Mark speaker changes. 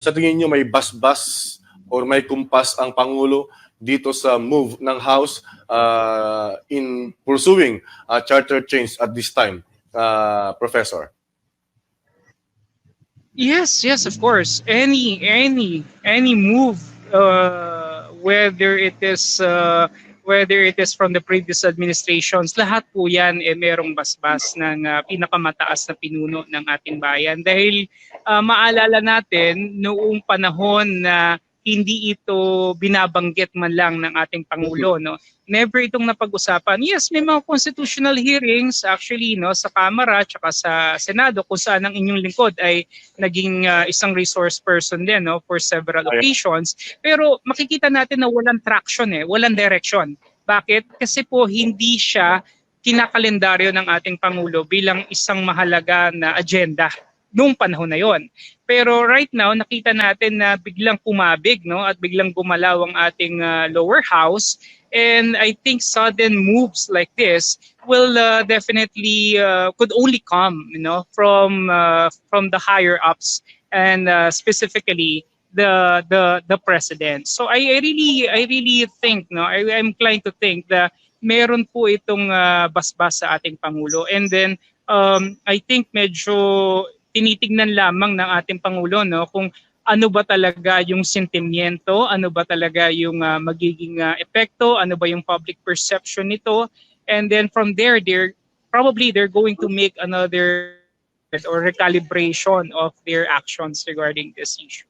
Speaker 1: sa tingin niyo may basbas or may kumpas ang Pangulo dito sa move ng House uh, in pursuing uh, charter change at this time, uh, Professor?
Speaker 2: Yes, yes, of course. Any any any move, uh, whether it is uh, whether it is from the previous administrations, lahat po yan eh, merong basbas ng uh, pinakamataas na pinuno ng ating bayan. Dahil uh, maalala natin noong panahon na hindi ito binabanggit man lang ng ating Pangulo. No? Never itong napag-usapan. Yes, may mga constitutional hearings actually no, sa Kamara at sa Senado kung saan ang inyong lingkod ay naging uh, isang resource person din no, for several occasions. Pero makikita natin na walang traction eh, walang direction. Bakit? Kasi po hindi siya kinakalendaryo ng ating Pangulo bilang isang mahalaga na agenda noong panahon na yon. Pero right now nakita natin na biglang kumabig no at biglang gumalaw ang ating uh, lower house and I think sudden moves like this will uh, definitely uh, could only come you know from uh, from the higher ups and uh, specifically the the the president. So I, I really I really think no I, I'm inclined to think that meron po itong uh, basbas sa ating pangulo and then um, I think medyo tinitignan lamang ng ating pangulo no kung ano ba talaga yung sentimiento, ano ba talaga yung uh, magiging uh, epekto, ano ba yung public perception nito and then from there they're probably they're going to make another or recalibration of their actions regarding this issue.